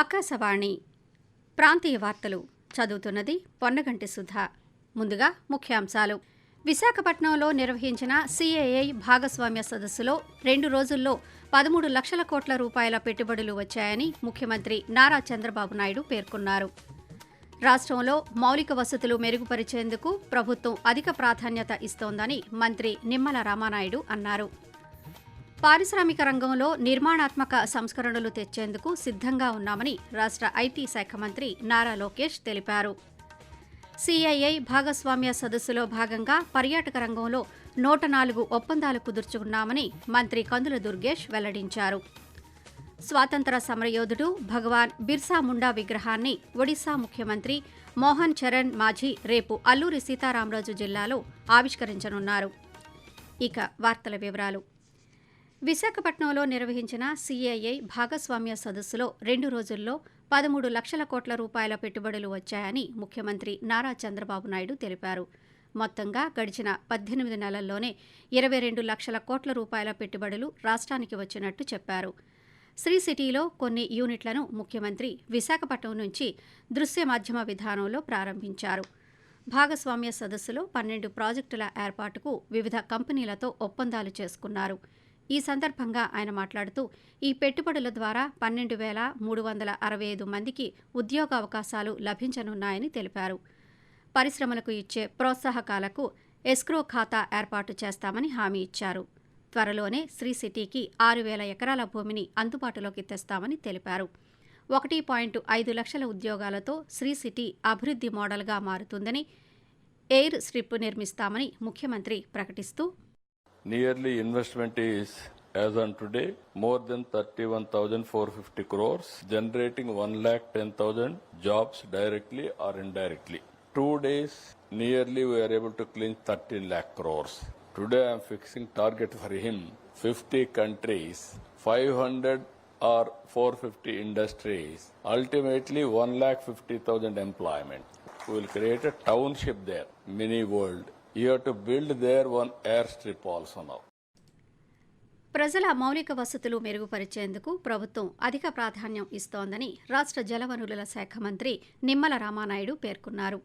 ఆకాశవాణి. ప్రాంతీయ వార్తలు చదువుతున్నది పొన్నగంటి సుధా. ముందుగా ముఖ్యాంశాలు. విశాఖపట్నంలో నిర్వహించిన సిఏఐ భాగస్వామ్య సదస్సులో రెండు రోజుల్లో పదమూడు లక్షల కోట్ల రూపాయల పెట్టుబడులు వచ్చాయని ముఖ్యమంత్రి నారా చంద్రబాబు నాయుడు పేర్కొన్నారు. రాష్ట్రంలో మౌలిక వసతులు మెరుగుపరిచేందుకు ప్రభుత్వం అధిక ప్రాధాన్యత ఇస్తోందని మంత్రి నిమ్మల రామానాయుడు అన్నారు. పారిశ్రామిక రంగంలో నిర్మాణాత్మక సంస్కరణలు తెచ్చేందుకు సిద్ధంగా ఉన్నామని రాష్ట్ర ఐటీ శాఖ మంత్రి నారా లోకేష్ తెలిపారు. సిఐఐ భాగస్వామ్య సదస్సులో భాగంగా పర్యాటక రంగంలో నూట నాలుగు ఒప్పందాలు కుదుర్చుకున్నామని మంత్రి కందుల దుర్గేష్ వెల్లడించారు. స్వాతంత్ర సమరయోధుడు భగవాన్ బిర్సా ముండా విగ్రహాన్ని ఒడిశా ముఖ్యమంత్రి మోహన్ చరణ్ మాఝీ రేపు అల్లూరి సీతారామరాజు జిల్లాలో ఆవిష్కరించనున్నారు. ఇక వార్తల వివరాలు. విశాఖపట్నంలో నిర్వహించిన సీఐఐ భాగస్వామ్య సదస్సులో రెండు రోజుల్లో పదమూడు లక్షల కోట్ల రూపాయల పెట్టుబడులు వచ్చాయని ముఖ్యమంత్రి నారా చంద్రబాబు నాయుడు తెలిపారు. మొత్తంగా గడిచిన పద్దెనిమిది నెలల్లోనే ఇరవై రెండు లక్షల కోట్ల రూపాయల పెట్టుబడులు రాష్ట్రానికి వచ్చినట్టు చెప్పారు. శ్రీ సిటీలో కొన్ని యూనిట్లను ముఖ్యమంత్రి విశాఖపట్నం నుంచి దృశ్య మాధ్యమ విధానంలో ప్రారంభించారు. భాగస్వామ్య సదస్సులో పన్నెండు ప్రాజెక్టుల ఏర్పాటుకు వివిధ కంపెనీలతో ఒప్పందాలు చేసుకున్నారు. ఈ సందర్భంగా ఆయన మాట్లాడుతూ ఈ పెట్టుబడుల ద్వారా పన్నెండు వేల మూడు వందల అరవై ఐదు మందికి ఉద్యోగావకాశాలు లభించనున్నాయని తెలిపారు. పరిశ్రమలకు ఇచ్చే ప్రోత్సాహకాలకు ఎస్క్రో ఖాతా ఏర్పాటు చేస్తామని హామీ ఇచ్చారు. త్వరలోనే శ్రీ సిటీకి ఆరు వేల ఎకరాల భూమిని అందుబాటులోకి తెస్తామని తెలిపారు. ఒకటి పాయింట్ ఐదు లక్షల ఉద్యోగాలతో శ్రీ సిటీ అభివృద్ధి మోడల్గా మారుతుందని ఎయిర్ స్ట్రిప్ నిర్మిస్తామని ముఖ్యమంత్రి ప్రకటిస్తూ Nearly investment is, as on today, more than 31,450 crores, generating 1,10,000 jobs directly or indirectly. Two days, nearly we are able to clinch 13 lakh crores. Today I am fixing target for him 50 countries, 500 or 450 industries, ultimately 1,50,000 employment. We will create a township there, mini world. ప్రజల మౌలిక వసతులు మెరుగుపరిచేందుకు ప్రభుత్వం అధిక ప్రాధాన్యం ఇస్తోందని రాష్ట్ర జలవనరుల శాఖ మంత్రి నిమ్మల రామానాయుడు పేర్కొన్నారు.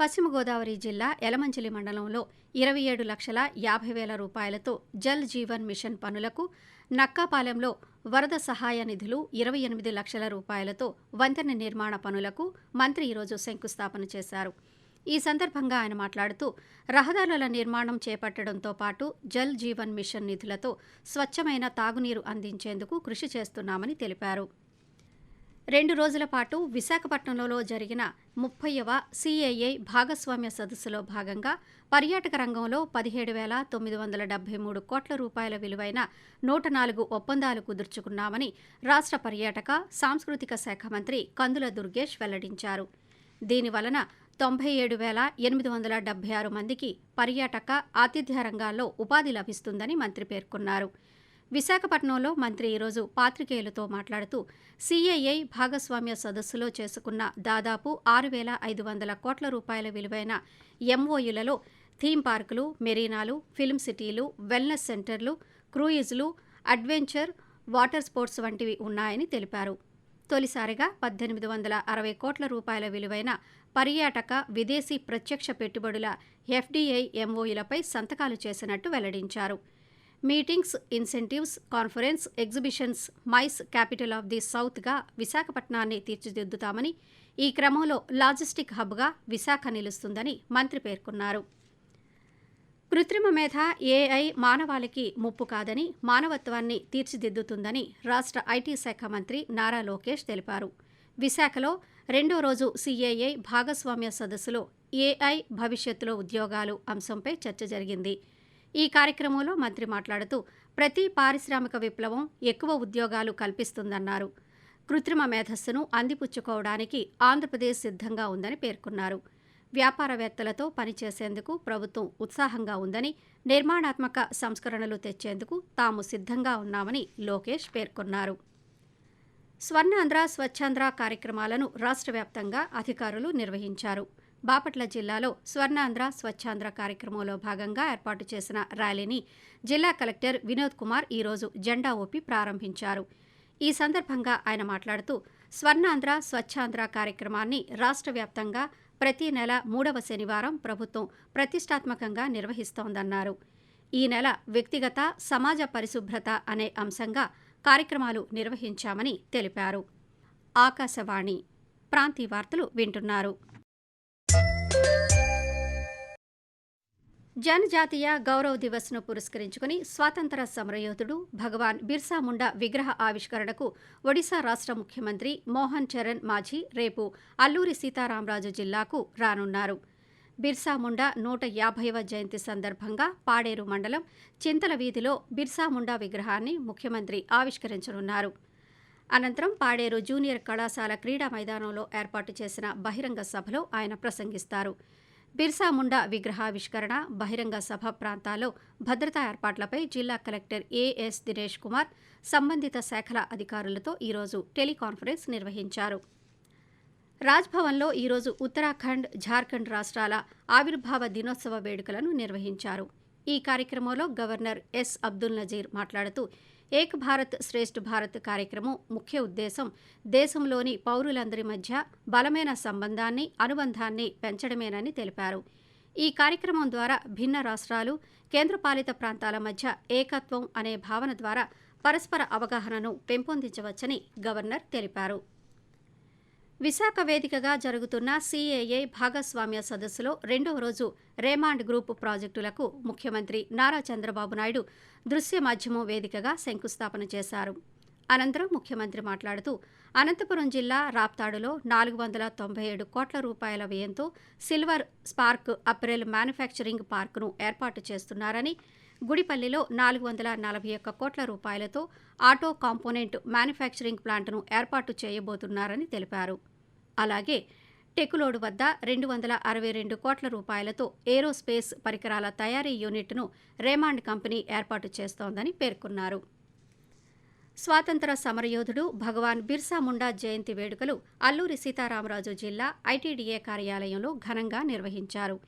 పశ్చిమ గోదావరి జిల్లా యలమంచిలి మండలంలో ఇరవై ఏడు లక్షల యాభై వేల రూపాయలతో జల్ జీవన్ మిషన్ పనులకు నక్కాపాలెంలో వరద సహాయ నిధులు ఇరవై ఎనిమిది లక్షల రూపాయలతో వంతెన నిర్మాణ పనులకు మంత్రి ఈరోజు శంకుస్థాపన చేశారు. ఈ సందర్భంగా ఆయన మాట్లాడుతూ రహదారుల నిర్మాణం చేపట్టడంతో పాటు జల్ జీవన్ మిషన్ నిధులతో స్వచ్ఛమైన తాగునీరు అందించేందుకు కృషి చేస్తున్నామని తెలిపారు. రెండు రోజుల పాటు విశాఖపట్నంలో జరిగిన ముప్పైవ సిఐఐ భాగస్వామ్య సదస్సులో భాగంగా పర్యాటక రంగంలో పదిహేడు వేల తొమ్మిది వందల డెబ్బై మూడు కోట్ల రూపాయల విలువైన నూట నాలుగు ఒప్పందాలు కుదుర్చుకున్నామని రాష్ట్ర పర్యాటక సాంస్కృతిక శాఖ మంత్రి కందుల దుర్గేష్ వెల్లడించారు. దీనివలన తొంభై ఏడు వేల ఎనిమిది వందల డెబ్బై ఆరు మందికి పర్యాటక ఆతిథ్య రంగాల్లో ఉపాధి లభిస్తుందని మంత్రి పేర్కొన్నారు. విశాఖపట్నంలో మంత్రి ఈరోజు పాత్రికేయులతో మాట్లాడుతూ సీఏఐ భాగస్వామ్య సదస్సులో చేసుకున్న దాదాపు ఆరు వేల ఐదు వందల కోట్ల రూపాయల విలువైన ఎంఓయులలో థీమ్ పార్కులు మెరీనాలు ఫిల్మ్ సిటీలు వెల్నెస్ సెంటర్లు క్రూయిజ్లు అడ్వెంచర్ వాటర్ స్పోర్ట్స్ వంటివి ఉన్నాయని తెలిపారు. తొలిసారిగా పద్దెనిమిది వందల అరవై కోట్ల రూపాయల విలువైన పర్యాటక విదేశీ ప్రత్యక్ష పెట్టుబడుల ఎఫ్డీఐ ఎంఓయులపై సంతకాలు చేసినట్టు వెల్లడించారు. Meetings incentives conference exhibitions MICE capital of the సౌత్గా విశాఖపట్నాన్ని తీర్చిదిద్దుతామని ఈ క్రమంలో లాజిస్టిక్ హబ్గా విశాఖ నిలుస్తుందని మంత్రి పేర్కొన్నారు. కృత్రిమ మేధ ఏఐ మానవాళికి ముప్పు కాదని మానవత్వాన్ని తీర్చిదిద్దుతుందని రాష్ట్ర ఐటీ శాఖ మంత్రి నారా లోకేష్ తెలిపారు. విశాఖలో రెండో రోజు సీఏఏ భాగస్వామ్య సదస్సులో ఏఐ భవిష్యత్తులో ఉద్యోగాలు అంశంపై చర్చ జరిగింది. ఈ కార్యక్రమంలో మంత్రి మాట్లాడుతూ ప్రతి పారిశ్రామిక విప్లవం ఎక్కువ ఉద్యోగాలు కల్పిస్తుందన్నారు. కృత్రిమ మేధస్సును అందిపుచ్చుకోవడానికి ఆంధ్రప్రదేశ్ సిద్ధంగా ఉందని పేర్కొన్నారు. వ్యాపారవేత్తలతో పనిచేసేందుకు ప్రభుత్వం ఉత్సాహంగా ఉందని నిర్మాణాత్మక సంస్కరణలు తెచ్చేందుకు తాము సిద్ధంగా ఉన్నామని లోకేష్ పేర్కొన్నారు. స్వర్ణాంధ్ర స్వచ్ఛాంధ్ర కార్యక్రమాలను రాష్ట్ర వ్యాప్తంగా అధికారులు నిర్వహించారు. బాపట్ల జిల్లాలో స్వర్ణాంధ్ర స్వచ్ఛాంధ్ర కార్యక్రమంలో భాగంగా ఏర్పాటు చేసిన ర్యాలీని జిల్లా కలెక్టర్ వినోద్ కుమార్ ఈరోజు జెండా ఊపి ప్రారంభించారు. ఈ సందర్భంగా ఆయన మాట్లాడుతూ స్వర్ణాంధ్ర స్వచ్ఛాంధ్ర కార్యక్రమాన్ని రాష్ట్ర వ్యాప్తంగా ప్రతి నెల మూడవ శనివారం ప్రభుత్వం ప్రతిష్టాత్మకంగా నిర్వహిస్తోందన్నారు. ఈ నెల వ్యక్తిగత సమాజ పరిశుభ్రత అనే అంశంగా కార్యక్రమాలు నిర్వహించామని తెలిపారు. ఆకాశవాణి ప్రాంతీయ వార్తలు వింటున్నారు. జనజాతీయ గౌరవ్ దివస్ను పురస్కరించుకుని స్వాతంత్ర సమరయోధుడు భగవాన్ బిర్సా ముండా విగ్రహ ఆవిష్కరణకు ఒడిశా రాష్ట్ర ముఖ్యమంత్రి మోహన్ చరణ్ మాఝీ రేపు అల్లూరి సీతారామరాజు జిల్లాకు రానున్నారు. బిర్సాముండా నూట యాభైవ జయంతి సందర్భంగా పాడేరు మండలం చింతల వీధిలో బిర్సాముండా విగ్రహాన్ని ముఖ్యమంత్రి ఆవిష్కరించనున్నారు. అనంతరం పాడేరు జూనియర్ కళాశాల క్రీడా మైదానంలో ఏర్పాటు చేసిన బహిరంగ సభలో ఆయన ప్రసంగిస్తారు. బిర్సాముండా విగ్రహావిష్కరణ బహిరంగ సభ ప్రాంతాల్లో భద్రతా ఏర్పాట్లపై జిల్లా కలెక్టర్ ఏఎస్ దినేష్ కుమార్ సంబంధిత శాఖల అధికారులతో ఈరోజు టెలికాన్ఫరెన్స్ నిర్వహించారు. రాజ్భవన్లో ఈరోజు ఉత్తరాఖండ్ జార్ఖండ్ రాష్ట్రాల ఆవిర్భావ దినోత్సవ వేడుకలను నిర్వహించారు. ఈ కార్యక్రమంలో గవర్నర్ ఎస్. అబ్దుల్ నజీర్ మాట్లాడుతూ ఏక్ భారత్ శ్రేష్ఠ భారత్ కార్యక్రమం ముఖ్య ఉద్దేశం దేశంలోని పౌరులందరి మధ్య బలమైన సంబంధాన్ని అనుబంధాన్ని పెంచడమేనని తెలిపారు. ఈ కార్యక్రమం ద్వారా భిన్న రాష్ట్రాలు కేంద్రపాలిత ప్రాంతాల మధ్య ఏకత్వం అనే భావన ద్వారా పరస్పర అవగాహనను పెంపొందించవచ్చని గవర్నర్ తెలిపారు. విశాఖ వేదికగా జరుగుతున్న సీఏఏ భాగస్వామ్య సదస్సులో రెండవ రోజు రేమాండ్ గ్రూప్ ప్రాజెక్టులకు ముఖ్యమంత్రి నారా చంద్రబాబు నాయుడు దృశ్య మాధ్యమం వేదికగా శంకుస్థాపన చేశారు. అనంతరం ముఖ్యమంత్రి మాట్లాడుతూ అనంతపురం జిల్లా రాప్తాడులో నాలుగు వందల తొంభై ఏడు కోట్ల రూపాయల వ్యయంతో సిల్వర్ స్పార్క్ అప్రెల్ మ్యానుఫ్యాక్చరింగ్ పార్కును ఏర్పాటు చేస్తున్నారని గుడిపల్లిలో నాలుగు వందల నలభై ఒక్క కోట్ల రూపాయలతో ఆటో కాంపోనెంట్ మ్యానుఫ్యాక్చరింగ్ ప్లాంట్ను ఏర్పాటు చేయబోతున్నారని తెలిపారు. అలాగే టెకులోడు వద్ద రెండు వందల అరవై రెండు కోట్ల రూపాయలతో ఏరోస్పేస్ పరికరాల తయారీ యూనిట్ను రేమాండ్ కంపెనీ ఏర్పాటు చేస్తోందని పేర్కొన్నారు. స్వాతంత్ర సమరయోధుడు భగవాన్ బిర్సా ముండా జయంతి వేడుకలు అల్లూరి సీతారామరాజు జిల్లా ఐటీడీఏ కార్యాలయంలో ఘనంగా నిర్వహించారు.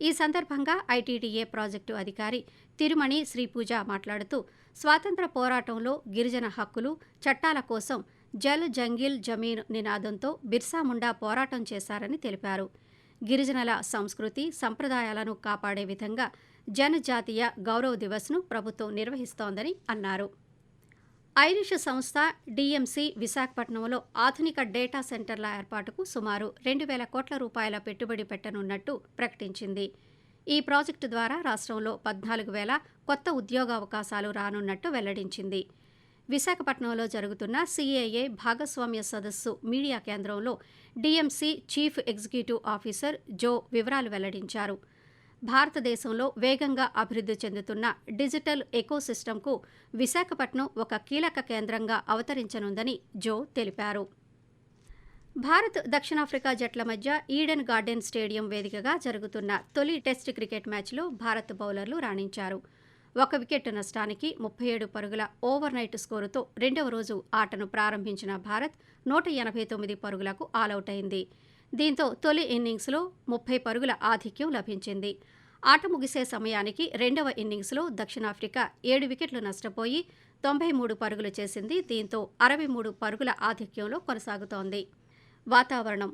ఈ సందర్భంగా ఐటీడీఏ ప్రాజెక్టు అధికారి తిరుమణి శ్రీపూజ మాట్లాడుతూ స్వాతంత్ర పోరాటంలో గిరిజన హక్కులు చట్టాల కోసం జల్ జంగిల్ జమీన్ నినాదంతో బిర్సా ముండా పోరాటం చేశారని తెలిపారు. గిరిజనుల సంస్కృతి సంప్రదాయాలను కాపాడే విధంగా జనజాతీయ గౌరవ దివస్ను ప్రభుత్వం నిర్వహిస్తోందని అన్నారు. ఐరిష్ సంస్థ డీఎంసీ విశాఖపట్నంలో ఆధునిక డేటా సెంటర్ల ఏర్పాటుకు సుమారు రెండు వేల కోట్ల రూపాయల పెట్టుబడి పెట్టనున్నట్టు ప్రకటించింది. ఈ ప్రాజెక్టు ద్వారా రాష్ట్రంలో పద్నాలుగు వేల కొత్త ఉద్యోగావకాశాలు రానున్నట్టు వెల్లడించింది. విశాఖపట్నంలో జరుగుతున్న సీఏఏ భాగస్వామ్య సదస్సు మీడియా కేంద్రంలో DMC chief executive officer Joe వివరాలు వెల్లడించారు. భారతదేశంలో వేగంగా అభివృద్ధి చెందుతున్న డిజిటల్ ఎకోసిస్టమ్కు విశాఖపట్నం ఒక కీలక కేంద్రంగా అవతరించనుందని జో తెలిపారు. భారత్ దక్షిణాఫ్రికా జట్ల మధ్య ఈడెన్ గార్డెన్ స్టేడియం వేదికగా జరుగుతున్న తొలి టెస్ట్ క్రికెట్ మ్యాచ్లో భారత్ బౌలర్లు రాణించారు. ఒక వికెట్ నష్టానికి ముప్పై ఏడు పరుగుల ఓవర్ నైట్ స్కోరుతో రెండవ రోజు ఆటను ప్రారంభించిన భారత్ నూట ఎనభై తొమ్మిది పరుగులకు ఆలౌట్ అయింది దీంతో తొలి ఇన్నింగ్స్లో ముప్పై పరుగుల ఆధిక్యం లభించింది. ఆట ముగిసే సమయానికి రెండవ ఇన్నింగ్స్లో దక్షిణాఫ్రికా ఏడు వికెట్లు నష్టపోయి తొంభై మూడు పరుగులు చేసింది. దీంతో అరవై మూడు పరుగుల ఆధిక్యంలో కొనసాగుతోంది. వాతావరణం.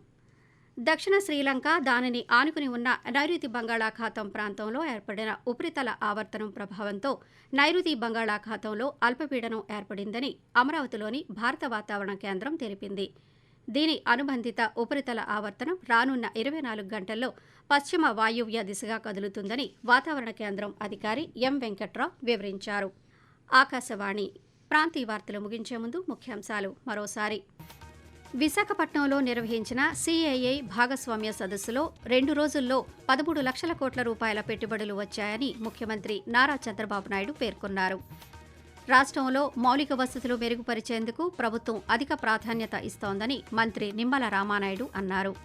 దక్షిణ శ్రీలంక దానిని ఆనుకుని ఉన్న నైరుతి బంగాళాఖాతం ప్రాంతంలో ఏర్పడిన ఉపరితల ఆవర్తనం ప్రభావంతో నైరుతి బంగాళాఖాతంలో అల్పపీడనం ఏర్పడిందని అమరావతిలోని భారత వాతావరణ కేంద్రం తెలిపింది. దీని అనుబంధిత ఉపరితల ఆవర్తనం రానున్న ఇరవై నాలుగు గంటల్లో పశ్చిమ వాయువ్య దిశగా కదులుతుందని వాతావరణ కేంద్రం అధికారి ఎం వెంకట్రావు వివరించారు. ఆకాశవాణి ప్రాంతీయ వార్తలు ముగించే ముందు ముఖ్యాంశాలు మరోసారి. విశాఖపట్నంలో నిర్వహించిన సిఐఐ భాగస్వామ్య సదస్సులో రెండు రోజుల్లో పదమూడు లక్షల కోట్ల రూపాయల పెట్టుబడులు వచ్చాయని ముఖ్యమంత్రి నారా చంద్రబాబు నాయుడు పేర్కొన్నారు. రాష్ట్రంలో మౌలిక వసతులు మెరుగుపరిచేందుకు ప్రభుత్వం అధిక ప్రాధాన్యత ఇస్తోందని మంత్రి నిమ్మల రామానాయుడు అన్నారు.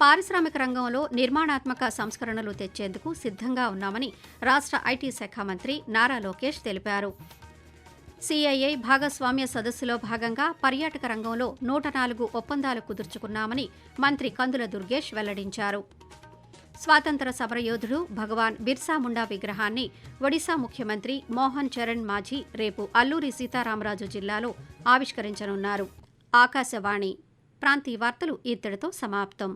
పారిశ్రామిక రంగంలో నిర్మాణాత్మక సంస్కరణలు తెచ్చేందుకు సిద్ధంగా ఉన్నామని రాష్ట్ర ఐటీ శాఖ మంత్రి నారా లోకేష్ తెలిపారు. సిఐఐ భాగస్వామ్య సదస్సులో భాగంగా పర్యాటక రంగంలో నూట నాలుగు ఒప్పందాలు కుదుర్చుకున్నామని మంత్రి కందుల దుర్గేష్ వెల్లడించారు. స్వాతంత్ర సమరయోధుడు భగవాన్ బిర్సా ముండా విగ్రహాన్ని ఒడిశా ముఖ్యమంత్రి మోహన్ చరణ్ మాఝీ రేపు అల్లూరి సీతారామరాజు జిల్లాలో ఆవిష్కరించనున్నారు. ఆకాశవాణి ప్రాంతీయ వార్తలు ఇత్తడితో సమాప్తం.